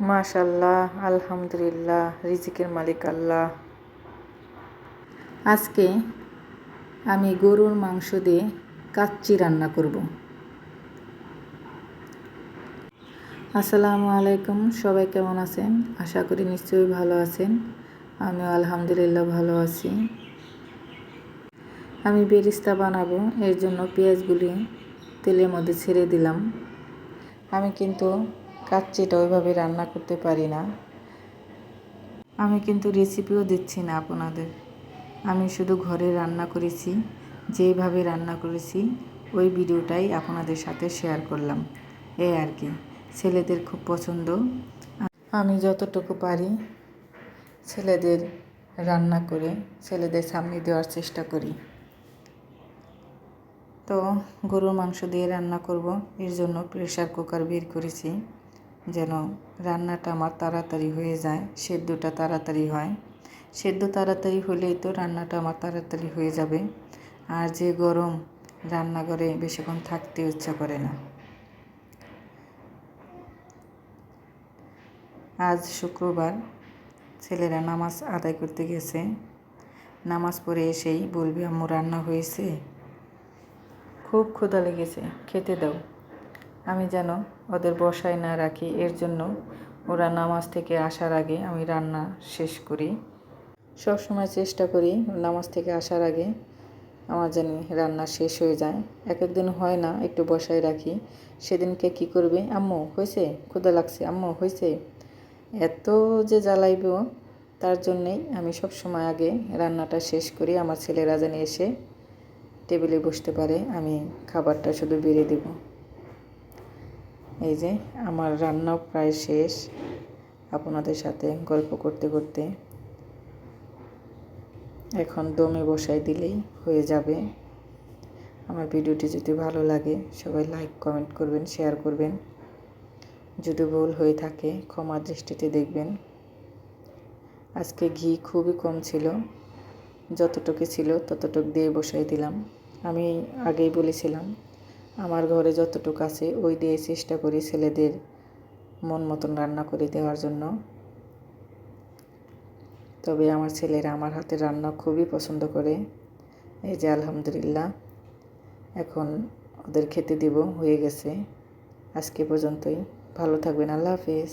মাশাল্লাহ আলহামদুলিল্লাহ, রিজিকের মালিক আল্লাহ। আজকে আমি গরুর মাংস দিয়ে কাচ্চি রান্না করব। আসসালামু আলাইকুম, সবাই কেমন আছেন? আশা করি নিশ্চয়ই ভালো আছেন। আমিও আলহামদুলিল্লাহ ভালো আছি। আমি বেরিস্তা বানাবো, এর জন্য পেঁয়াজগুলি তেলের মধ্যে ছেড়ে দিলাম। আমি কিন্তু কাচ্চিটা ওইভাবে রান্না করতে পারি না। আমি কিন্তু রেসিপিও দিচ্ছি না আপনাদের। আমি শুধু ঘরে রান্না করেছি, যেইভাবে রান্না করেছি, ওই ভিডিওটাই আপনাদের সাথে শেয়ার করলাম। এই আর কি, ছেলেদের খুব পছন্দ। আমি যতটুকু পারি ছেলেদের রান্না করে ছেলেদের সামনে দেওয়ার চেষ্টা করি। তো গরুর মাংস দিয়ে রান্না করব, এর জন্য প্রেশার কুকার বের করেছি। যেন রান্নাটা আমার তাড়াতাড়ি হয়ে যায়, সেদ্ধটা তাড়াতাড়ি হয়। সেদ্ধ তাড়াতাড়ি হলেই তো রান্নাটা আমার তাড়াতাড়ি হয়ে যাবে। আর যে গরম রান্নাঘরে বেশিক্ষণ থাকতে ইচ্ছা করে না। আজ শুক্রবার ছেলেরা নামাজ আদায় করতে গেছে। নামাজ পড়ে এসেই বলবি, আম্মু, রান্না হয়েছে? খুব ক্ষুধা লেগেছে, খেতে দাও। আমি যেন ওদের বসায় না রাখি, এর জন্য ওরা নামাজ থেকে আসার আগে আমি রান্না শেষ করি। সব সময় চেষ্টা করি নামাজ থেকে আসার আগে আমার যেন রান্না শেষ হয়ে যায়। এক একদিন হয় না একটু বসায় রাখি। সেদিনকে কি করবে? আম্মু, হয়েছে? ক্ষুদা লাগছে। আম্মু, হয়েছে? এত যে জ্বালাইব, তার জন্যেই আমি সব সময় আগে রান্নাটা শেষ করি। আমার ছেলেরা জানি এসে টেবিলে বসতে পারে, আমি খাবারটা শুধু বেড়ে দেব। এই যে আমার রান্নাও প্রায় শেষ আপনাদের সাথে গল্প করতে করতে। এখন দমে বসাই দিলেই হয়ে যাবে। আমার ভিডিওটি যদি ভালো লাগে, সবাই লাইক কমেন্ট করবেন শেয়ার করবেন। যদি ভুল হয়ে থাকে, ক্ষমা দৃষ্টিতে দেখবেন। আজকে ঘি খুবই কম ছিল, যতটুকু ছিল ততটুকু দিয়ে বসাই দিলাম। আমি আগেই বলেছিলাম আমার ঘরে যতটুকু আছে, ওই দিয়ে চেষ্টা করি ছেলেদের মন মতন রান্না করে দেওয়ার জন্য। তবে আমার ছেলেরা আমার হাতের রান্না খুবই পছন্দ করে। এই যে আলহামদুলিল্লাহ, এখন ওদের খেতে দিব, হয়ে গেছে। আজকে পর্যন্তই। ভালো থাকবেন, আল্লাহ হাফিজ।